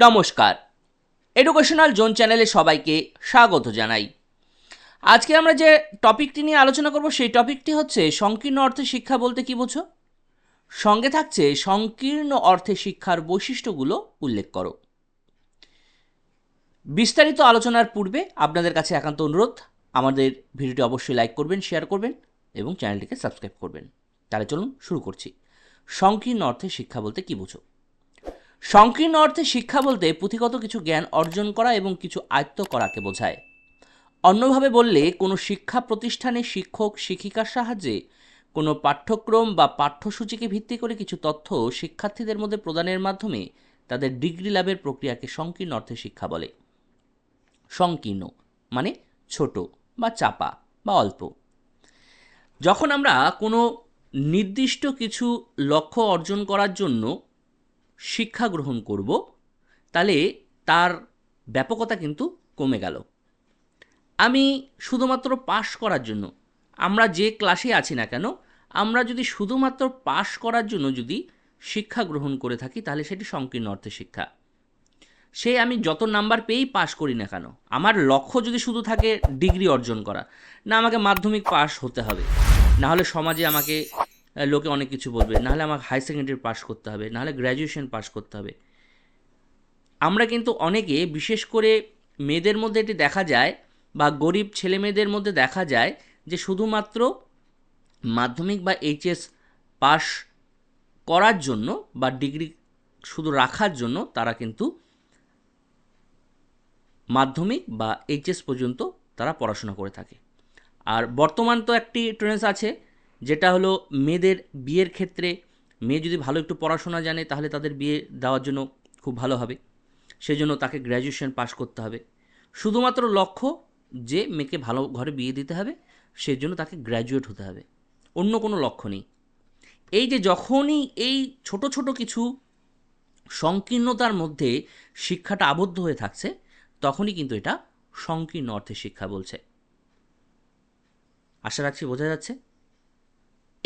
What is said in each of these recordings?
নমস্কার। Educational zone চ্যানেলে সবাইকে স্বাগত জানাই। আজকে আমরা যে টপিকটি নিয়ে আলোচনা করব, সেই টপিকটি হচ্ছে সংকীর্ণ অর্থে শিক্ষা বলতে কি বোঝো? সঙ্গে থাকছে সংকীর্ণ অর্থে শিক্ষার বৈশিষ্ট্যগুলো উল্লেখ করো। বিস্তারিত আলোচনার পূর্বে আপনাদের কাছে একান্ত অনুরোধ, আমাদের ভিডিওটি অবশ্যই লাইক করবেন, শেয়ার করবেন এবং চ্যানেলটিকে সাবস্ক্রাইব করবেন। তাহলে চলুন শুরু করছি। সংকীর্ণ অর্থে শিক্ষা বলতে কি বোঝো? সংকীর্ণ অর্থে শিক্ষা বলতে পুঁথিগত কিছু জ্ঞান অর্জন করা এবং কিছু আয়ত্ত করাকে বোঝায়। অন্যভাবে বললে, কোনো শিক্ষা প্রতিষ্ঠানে শিক্ষক, শিক্ষিকার সাহায্যে কোনো পাঠ্যক্রম বা পাঠ্যসূচিকে ভিত্তি করে কিছু তথ্য শিক্ষার্থীদের মধ্যে প্রদানের মাধ্যমে তাদের ডিগ্রি লাভের প্রক্রিয়াকে সংকীর্ণ অর্থে শিক্ষা বলে। সংকীর্ণ মানে ছোট বা চাপা বা অল্প। যখন আমরা কোনো নির্দিষ্ট কিছু লক্ষ্য অর্জন করার জন্য শিক্ষা গ্রহণ করব, তাহলে তার ব্যাপকতা কিন্তু কমে গেল। আমি শুধুমাত্র পাশ করার জন্য, আমরা যে ক্লাসে আছি না কেন, আমরা যদি শুধুমাত্র পাশ করার জন্য যদি শিক্ষা গ্রহণ করে থাকি, তাহলে সেটি সংকীর্ণ অর্থে শিক্ষা। সে আমি যত নাম্বার পেয়েই পাশ করি না কেন, আমার লক্ষ্য যদি শুধু থাকে ডিগ্রি অর্জন করা, না আমাকে মাধ্যমিক পাশ হতে হবে, না হলে সমাজে আমাকে লোকে অনেক কিছু বলবে। নাহলে আমাকে হাই সেকেন্ডারি পাস করতে হবে, নাহলে গ্র্যাজুয়েশন পাস করতে হবে। আমরা কিন্তু অনেকে, বিশেষ করে মেয়েদের মধ্যে এটি দেখা যায় বা গরিব ছেলে মেয়েদের মধ্যে দেখা যায় যে শুধুমাত্র মাধ্যমিক বা এইচএস পাস করার জন্য বা ডিগ্রি শুধু রাখার জন্য তারা কিন্তু মাধ্যমিক বা এইচএস পর্যন্ত তারা পড়াশোনা করে থাকে। আর বর্তমান তো একটি ট্রেন্ডস আছে যেটা হলো মেয়েদের বিয়ের ক্ষেত্রে মেয়ে যদি ভালো একটু পড়াশোনা জানে, তাহলে তাদের বিয়ে দেওয়ার জন্য খুব ভালো হবে। সেই জন্য তাকে গ্র্যাজুয়েশন পাশ করতে হবে। শুধুমাত্র লক্ষ্য যে মেয়েকে ভালো ঘরে বিয়ে দিতে হবে সেই জন্য তাকে গ্র্যাজুয়েট হতে হবে। অন্য কোনো লক্ষ্য নেই। এই যে যখনই এই ছোট ছোট কিছু সংকীর্ণতার মধ্যে শিক্ষাটা আবদ্ধ হয়ে থাকছে, তখনই কিন্তু এটা সংকীর্ণ অর্থে শিক্ষা বলছে। আশা রাখছি বোঝা যাচ্ছে।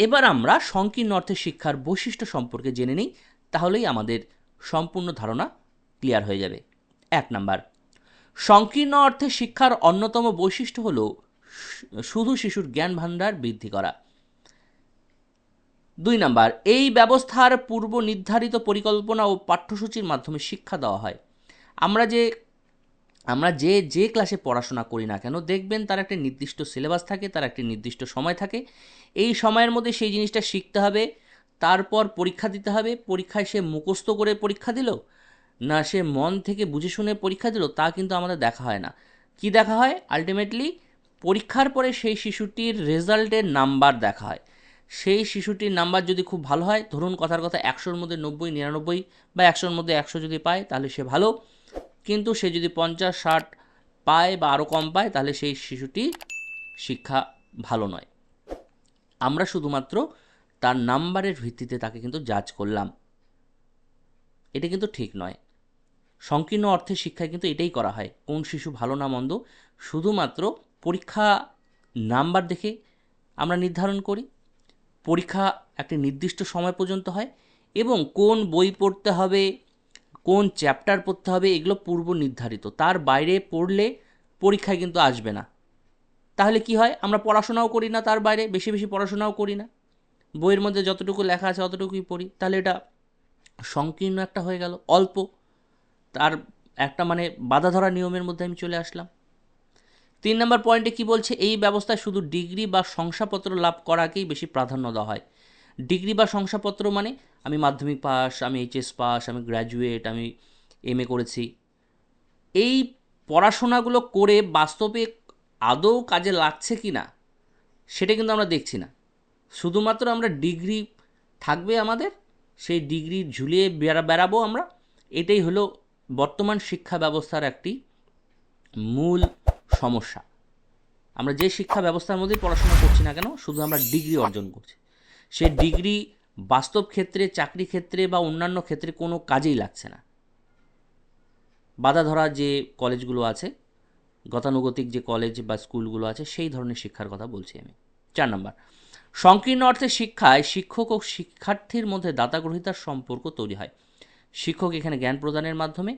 এবার আমরা সংকীর্ণ অর্থে শিক্ষার বৈশিষ্ট্য সম্পর্কে জেনে নিই, তাহলেই আমাদের সম্পূর্ণ ধারণা ক্লিয়ার হয়ে যাবে। এক নাম্বার, সংকীর্ণ অর্থে শিক্ষার অন্যতম বৈশিষ্ট্য হল শুধু শিশুর জ্ঞান ভাণ্ডার বৃদ্ধি করা। দুই নাম্বার, এই ব্যবস্থার পূর্ব নির্ধারিত পরিকল্পনা ও পাঠ্যসূচির মাধ্যমে শিক্ষা দেওয়া হয়। আমরা যে আমরা যে যে ক্লাসে পড়াশোনা করি না কেন, দেখবেন তার একটা নির্দিষ্ট সিলেবাস থাকে, তার একটি নির্দিষ্ট সময় থাকে। এই সময়ের মধ্যে সেই জিনিসটা শিখতে হবে, তারপর পরীক্ষা দিতে হবে। পরীক্ষায় সে মুখস্থ করে পরীক্ষা দিল, না সে মন থেকে বুঝে শুনে পরীক্ষা দিল, তা কিন্তু আমাদের দেখা হয় না। কি দেখা হয়? আলটিমেটলি পরীক্ষার পরে সেই শিশুটির রেজাল্টের নাম্বার দেখা হয়। সেই শিশুটির নাম্বার যদি খুব ভালো হয়, ধরুন কথার কথা একশোর মধ্যে নব্বই, নিরানব্বই বা একশোর মধ্যে একশো যদি পায়, তাহলে সে ভালো। কিন্তু সে যদি পঞ্চাশ, ষাট পায় বা আরও কম পায়, তাহলে সেই শিশুটি শিক্ষা ভালো নয়। আমরা শুধুমাত্র তার নাম্বারের ভিত্তিতে তাকে কিন্তু জাজ করলাম। এটা কিন্তু ঠিক নয়। সংকীর্ণ অর্থে শিক্ষায় কিন্তু এটাই করা হয়, কোন শিশু ভালো না মন্দ। শুধুমাত্র পরীক্ষা নাম্বার দেখে আমরা নির্ধারণ করি। পরীক্ষা একটি নির্দিষ্ট সময় পর্যন্ত হয় এবং কোন বই পড়তে হবে কোন চ্যাপ্টার পড়তে হবে, এগুলো পূর্ব নির্ধারিত। তার বাইরে পড়লে পরীক্ষায় কিন্তু আসবে না। তাহলে কি হয়? আমরা পড়াশোনাও করি না তার বাইরে, বেশি বেশি পড়াশোনাও করি না। বইয়ের মধ্যে যতটুকু লেখা আছে অতটুকুই পড়ি। তাহলে এটা সংকীর্ণ একটা হয়ে গেল, অল্প। তার একটা মানে বাধা ধরা নিয়মের মধ্যে আমি চলে আসলাম। তিন নম্বর পয়েন্টে কি বলছে? এই ব্যবস্থায় শুধু ডিগ্রি বা শংসাপত্র লাভ করাকেই বেশি প্রাধান্য দেওয়া হয়। ডিগ্রি বা শংসাপত্র মানে আমি মাধ্যমিক পাস, আমি এইচএস পাস, আমি গ্র্যাজুয়েট আমি এম এ করেছি। এই পড়াশোনাগুলো করে বাস্তবে আদৌ কাজে লাগছে কি না, সেটা কিন্তু আমরা দেখছি না। শুধুমাত্র আমরা ডিগ্রি থাকবে আমাদের, সেই ডিগ্রি ঝুলিয়ে বেড়া, বেড়াবো আমরা। এটাই হলো বর্তমান শিক্ষা ব্যবস্থার একটি মূল সমস্যা। আমরা যে শিক্ষা ব্যবস্থার মধ্যেই পড়াশোনা করছি না কেন, শুধু আমরা ডিগ্রি অর্জন করছি। সে ডিগ্রি বাস্তব ক্ষেত্রে, চাকরি ক্ষেত্রে বা অন্যান্য ক্ষেত্রে কোনো কাজেই লাগছে না। বাধা ধরা যে কলেজগুলো আছে, গতানুগতিক যে কলেজ বা স্কুলগুলো আছে, সেই ধরনের শিক্ষার কথা বলছি আমি। চার নম্বর, সংকীর্ণ অর্থে শিক্ষায় শিক্ষক ও শিক্ষার্থীর মধ্যে দাতা গ্রহিতার সম্পর্ক তৈরি হয়। শিক্ষক এখানে জ্ঞান প্রদানের মাধ্যমে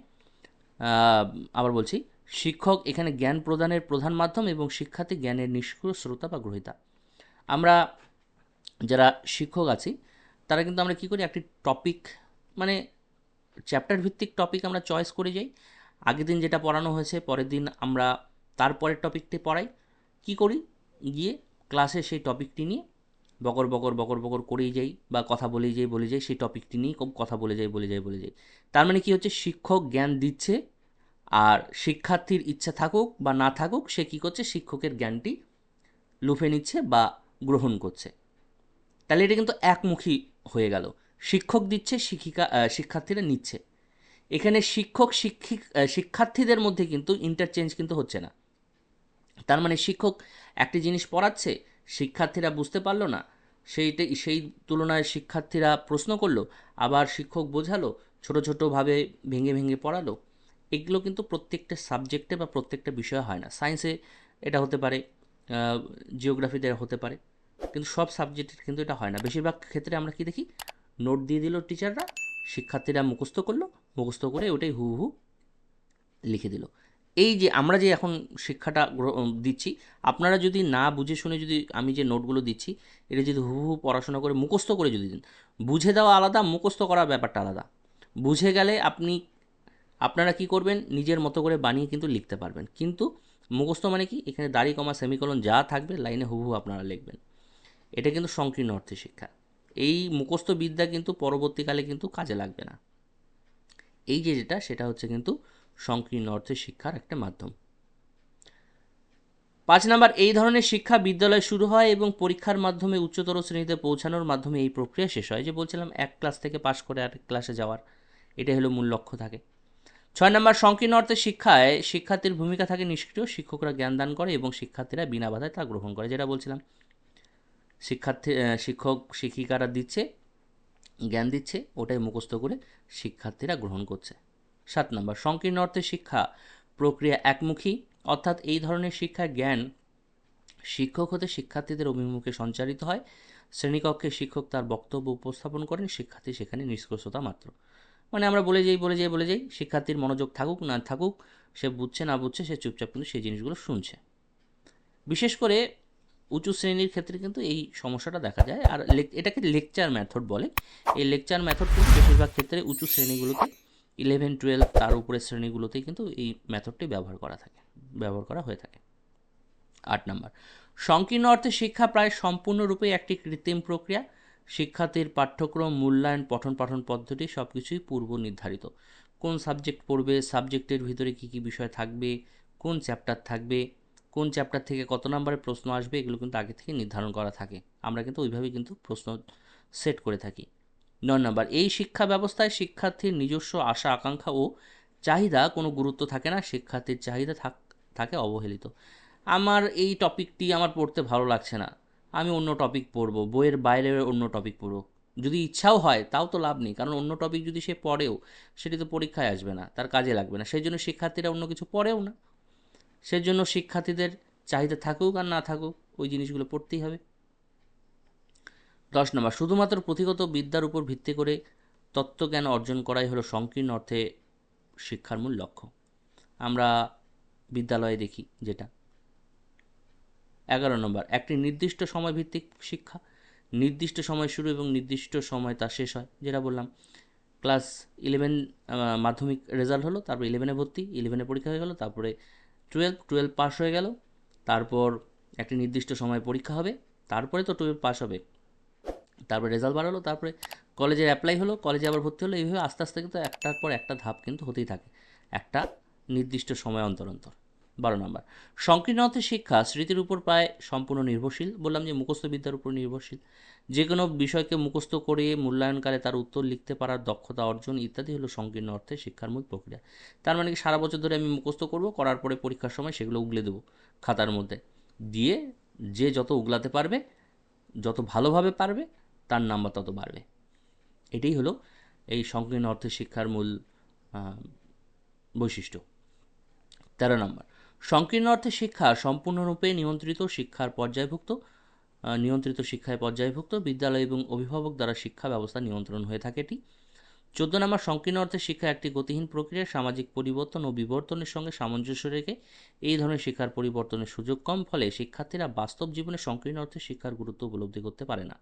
আবার বলছি, শিক্ষক এখানে জ্ঞান প্রদানের প্রধান মাধ্যম এবং শিক্ষার্থী জ্ঞানের নিষ্ক্রিয় শ্রোতা বা গ্রহীতা। আমরা যারা শিক্ষক আছি তারা কিন্তু আমরা কী করি? একটি টপিক মানে চ্যাপ্টার ভিত্তিক টপিক আমরা চয়েস করে যাই। আগের দিন যেটা পড়ানো হয়েছে, পরের দিন আমরা তারপরের টপিকটি পড়াই। কি করি? গিয়ে ক্লাসে সেই টপিকটি নিয়ে বকর বকর বকর বকর করেই যাই বা কথা বলেই যাই, বলে যাই, সেই টপিকটি নিয়েই খুব কথা বলে যাই বলে যাই বলে যাই। তার মানে কি হচ্ছে? শিক্ষক জ্ঞান দিচ্ছে আর শিক্ষার্থীর ইচ্ছা থাকুক বা না থাকুক, সে কী করছে? শিক্ষকের জ্ঞানটি লুফে নিচ্ছে বা গ্রহণ করছে। তাহলে এটা কিন্তু একমুখী হয়ে গেল। শিক্ষক দিচ্ছে, শিক্ষিকা শিক্ষার্থীরা নিচ্ছে। এখানে শিক্ষক, শিক্ষিক শিক্ষার্থীদের মধ্যে কিন্তু ইন্টারচেঞ্জ কিন্তু হচ্ছে না। তার মানে শিক্ষক একটি জিনিস পড়াচ্ছে, শিক্ষার্থীরা বুঝতে পারল না সেইটাই সেই তুলনায় শিক্ষার্থীরা প্রশ্ন করল, আবার শিক্ষক বোঝালো, ছোট ছোটোভাবে ভেঙে ভেঙে পড়ালো। এগুলো কিন্তু প্রত্যেকটা সাবজেক্টে বা প্রত্যেকটা বিষয়ে হয় না। সায়েন্সে এটা হতে পারে জিওগ্রাফিতে হতে পারে। কিন্তু সব সাবজেক্টে কিন্তু এটা হয় না। বেশিরভাগ ক্ষেত্রে আমরা কি দেখি? নোট দিয়ে দিল টিচাররা শিক্ষার্থীরা মুখস্থ করল, মুখস্থ করে ওটাই হু হু লিখে দিল। এই যে আমরা যে এখন শিক্ষাটা দিচ্ছি, আপনারা যদি না বুঝে শুনে যদি আমি যে নোটগুলো দিচ্ছি, এটা যদি হু হু পড়াশোনা করে মুখস্থ করে যদি দিন, বুঝে দেওয়া আলাদা, মুখস্থ করার ব্যাপারটা আলাদা। বুঝে গেলে আপনি, আপনারা কি করবেন? নিজের মতো করে বানিয়ে কিন্তু লিখতে পারবেন। কিন্তু মুখস্থ মানে কি? এখানে দাড়ি, কমা সেমিকলন যা থাকবে, লাইনে হুবহু আপনারা লিখবেন। এটা কিন্তু সংকীর্ণ অর্থে শিক্ষা। এই মুখস্থ বিদ্যা কিন্তু পরবর্তীকালে কিন্তু কাজে লাগবে না। এই যে যেটা, সেটা হচ্ছে কিন্তু সংকীর্ণ অর্থে শিক্ষার একটা মাধ্যম। পাঁচ নাম্বার, এই ধরনের শিক্ষা বিদ্যালয়ে শুরু হয় এবং পরীক্ষার মাধ্যমে উচ্চতর শ্রেণীতে পৌঁছানোর মাধ্যমে এই প্রক্রিয়া শেষ হয়। যে বলছিলাম, এক ক্লাস থেকে পাশ করে আরেক ক্লাসে যাওয়ার এটাই হলো মূল লক্ষ্য থাকে। ছয় নম্বর, সংকীর্ণ অর্থে শিক্ষায় শিক্ষার্থীর ভূমিকা থাকে নিষ্ক্রিয়, শিক্ষকরা জ্ঞান দান করে এবং শিক্ষার্থীরা বিনা বাধায় তা গ্রহণ করে, যেটা বলছিলাম। শিক্ষার্থী শিক্ষক, শিক্ষিকারা দিচ্ছে, জ্ঞান দিচ্ছে, ওটাই মুখস্থ করে শিক্ষার্থীরা গ্রহণ করছে। সাত নম্বর, সংকীর্ণ অর্থে শিক্ষা প্রক্রিয়া একমুখী, অর্থাৎ এই ধরনের শিক্ষা জ্ঞান শিক্ষক হতে শিক্ষার্থীদের অভিমুখে সঞ্চারিত হয়। শ্রেণীকক্ষে শিক্ষক তার বক্তব্য উপস্থাপন করেন, শিক্ষার্থী সেখানে নিষ্কর্ষতা মাত্র। মানে আমরা বলে যাই বলে যাই বলে যাই, শিক্ষার্থীর মনোযোগ থাকুক, না থাকুক, সে বুঝছে, না বুঝছে, সে চুপচাপ কিন্তু সেই জিনিসগুলো শুনছে। বিশেষ করে উঁচু শ্রেণির ক্ষেত্রে কিন্তু এই সমস্যাটা দেখা যায়। আর এটাকে লেকচার মেথড বলে। এই লেকচার মেথড কিন্তু বেশিরভাগ ক্ষেত্রে উঁচু শ্রেণীগুলোতে ইলেভেন টুয়েলভ তার উপরের শ্রেণীগুলোতেই কিন্তু এই মেথডটি ব্যবহার করা থাকে, ব্যবহার করা হয়ে থাকে। আট নম্বর। সংকীর্ণ অর্থে শিক্ষা প্রায় সম্পূর্ণরূপে একটি কৃত্রিম প্রক্রিয়া। শিক্ষার্থীর পাঠ্যক্রম, মূল্যায়ন, পঠন পাঠন পদ্ধতি সব কিছুই পূর্ব নির্ধারিত। কোন সাবজেক্ট পড়বে, সাবজেক্টের ভিতরে কী কী বিষয় থাকবে, কোন চ্যাপ্টার থাকবে কোন চ্যাপ্টার থেকে কত নম্বরের প্রশ্ন আসবে, এগুলো কিন্তু আগে থেকে নির্ধারণ করা থাকে। আমরা কিন্তু ওইভাবেই কিন্তু প্রশ্ন সেট করে থাকি। নয় নম্বর এই শিক্ষা ব্যবস্থায় শিক্ষার্থীর নিজস্ব আশা, আকাঙ্ক্ষা ও চাহিদা কোনো গুরুত্ব থাকে না, শিক্ষার্থীর চাহিদা থাক, থাকে অবহেলিত। আমার এই টপিকটি আমার পড়তে ভালো লাগছে না। আমি অন্য টপিক পড়ব, বইয়ের বাইরে অন্য টপিক পড়ব। যদি ইচ্ছাও হয়, তাও তো লাভ নেই, কারণ অন্য টপিক যদি সে পড়েও, সেটি তো পরীক্ষায় আসবে না, তার কাজে লাগবে না। সেই জন্য শিক্ষার্থীরা অন্য কিছু পড়েও না। সেজন্য শিক্ষার্থীদের চাহিদা থাকুক আর না থাকুক, ওই জিনিসগুলো পড়তেই হবে। দশ নম্বর, শুধুমাত্র পুঁথিগত বিদ্যার উপর ভিত্তি করে তত্ত্বজ্ঞান অর্জন করাই হলো সংকীর্ণ অর্থে শিক্ষার মূল লক্ষ্য। আমরা বিদ্যালয়ে দেখি যেটা। এগারো নম্বর, একটি নির্দিষ্ট সময় ভিত্তিক শিক্ষা। নির্দিষ্ট সময় শুরু এবং নির্দিষ্ট সময় তা শেষ হয়, যেটা বললাম। ক্লাস ইলেভেন মাধ্যমিক রেজাল্ট হলো, তারপর ইলেভেনে ভর্তি, ইলেভেনে পরীক্ষা হয়ে গেলো, তারপরে টুয়েলভ টুয়েলভ পাস হয়ে গেল। তারপর একটি নির্দিষ্ট সময় পরীক্ষা হবে। তারপরে তো টুয়েলভ পাস হবে। তারপরে রেজাল্ট বাড়ালো তারপরে কলেজে অ্যাপ্লাই হলো কলেজে আবার ভর্তি হলো। এইভাবে আস্তে আস্তে কিন্তু একটার পর একটা ধাপ কিন্তু হতেই থাকে। একটা নির্দিষ্ট সময় অন্তর অন্তর। বারো নম্বর। সংকীর্ণ অর্থে শিক্ষা স্মৃতির উপর প্রায় সম্পূর্ণ নির্ভরশীল। বললাম যে মুখস্থ বিদ্যার উপর নির্ভরশীল। যে কোনো বিষয়কে মুখস্থ করে মূল্যায়নকালে তার উত্তর লিখতে পারার দক্ষতা অর্জন ইত্যাদি হলো সংকীর্ণ অর্থে শিক্ষার মূল প্রক্রিয়া। তার মানে কি সারা বছর ধরে আমি মুখস্থ করব, করার পরে পরীক্ষার সময় সেগুলো উগলে দেবো খাতার মধ্যে। দিয়ে যে যত উগলাতে পারবে, যত ভালোভাবে পারবে, তার নাম্বার তত বাড়বে। এটাই হলো এই সংকীর্ণ অর্থে শিক্ষার মূল বৈশিষ্ট্য। তেরো নম্বর। সংকীর্ণ অর্থে শিক্ষা সম্পূর্ণরূপে নিয়ন্ত্রিত শিক্ষার পর্যায়ভুক্ত নিয়ন্ত্রিত শিক্ষায় পর্যায়ভুক্ত, বিদ্যালয় এবং অভিভাবক দ্বারা শিক্ষা ব্যবস্থা নিয়ন্ত্রণ হয়ে থাকে এটি। চোদ্দ নম্বর, সংকীর্ণ অর্থে শিক্ষা একটি গতিহীন প্রক্রিয়া সামাজিক পরিবর্তন ও বিবর্তনের সঙ্গে সামঞ্জস্য রেখে এই ধরনের শিক্ষার পরিবর্তনের সুযোগ কম, ফলে শিক্ষার্থীরা বাস্তব জীবনে সংকীর্ণ অর্থে শিক্ষার গুরুত্ব উপলব্ধি করতে পারে না।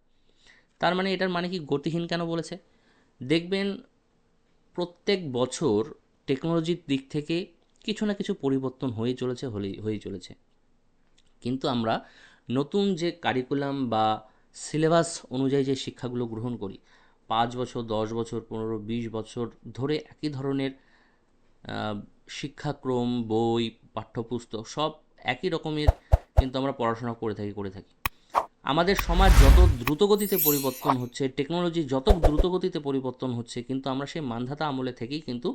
তার মানে এটার মানে কি? গতিহীন কেন বলেছে? দেখবেন প্রত্যেক বছর টেকনোলজির দিক থেকে কিছু না কিছু পরিবর্তন হয়ে চলেছে, হলেই হয়ে চলেছে। কিন্তু আমরা নতুন যে কারিকুলাম বা সিলেবাস অনুযায়ী যে শিক্ষাগুলো গ্রহণ করি, পাঁচ বছর, দশ বছর, পনেরো, বিশ বছর ধরে একই ধরনের শিক্ষাক্রম, বই, পাঠ্যপুস্তক সব একই রকমের কিন্তু আমরা পড়াশোনা করে থাকি করে থাকি। আমাদের সমাজ যত দ্রুতগতিতে পরিবর্তন হচ্ছে টেকনোলজি যত দ্রুতগতিতে পরিবর্তন হচ্ছে, কিন্তু আমরা সেই মানধাতা আমলে থেকেই কিন্তু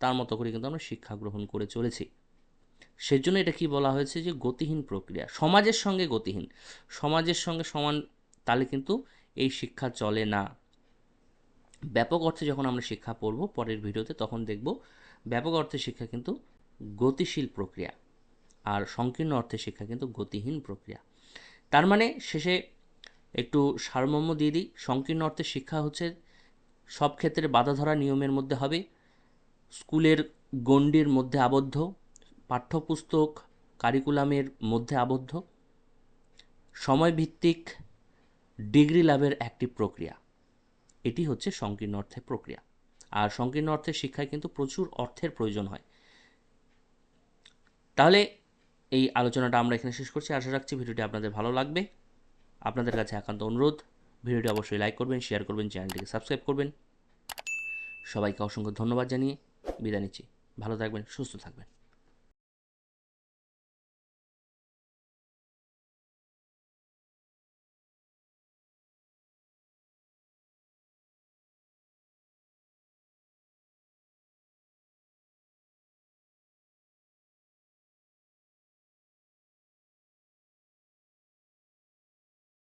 তার মতো করে কিন্তু আমরা শিক্ষা গ্রহণ করে চলেছি। সেজন্য এটা কি বলা হয়েছে যে গতিহীন প্রক্রিয়া, সমাজের সঙ্গে গতিহীন, সমাজের সঙ্গে সমান তাহলে কিন্তু এই শিক্ষা চলে না। ব্যাপক অর্থে যখন আমরা শিক্ষা পড়ব পরের ভিডিওতে তখন দেখব ব্যাপক অর্থে শিক্ষা কিন্তু গতিশীল প্রক্রিয়া আর সংকীর্ণ অর্থে শিক্ষা কিন্তু গতিহীন প্রক্রিয়া। তার মানে শেষে একটু সারমর্ম দিয়ে দিই, সংকীর্ণ অর্থে শিক্ষা হচ্ছে সব ক্ষেত্রে বাধা ধরা নিয়মের মধ্যে হবে স্কুলের গণ্ডির মধ্যে আবদ্ধ, পাঠ্যপুস্তক কারিকুলামের মধ্যে আবদ্ধ। সময়ভিত্তিক ডিগ্রি লাভের একটি প্রক্রিয়া। এটি হচ্ছে সংকীর্ণ অর্থে প্রক্রিয়া। আর সংকীর্ণ অর্থের শিক্ষায় কিন্তু প্রচুর অর্থের প্রয়োজন হয়। তাহলে এই আলোচনাটা আমরা এখানে শেষ করছি। আশা রাখছি ভিডিওটি আপনাদের ভালো লাগবে। আপনাদের কাছে একান্ত অনুরোধ। ভিডিওটি অবশ্যই লাইক করবেন, শেয়ার করবেন, চ্যানেলটিকে সাবস্ক্রাইব করবেন। সবাইকে অসংখ্য ধন্যবাদ জানিয়ে বিদায় নিচ্ছি। ভালো থাকবেন সুস্থ থাকবেন।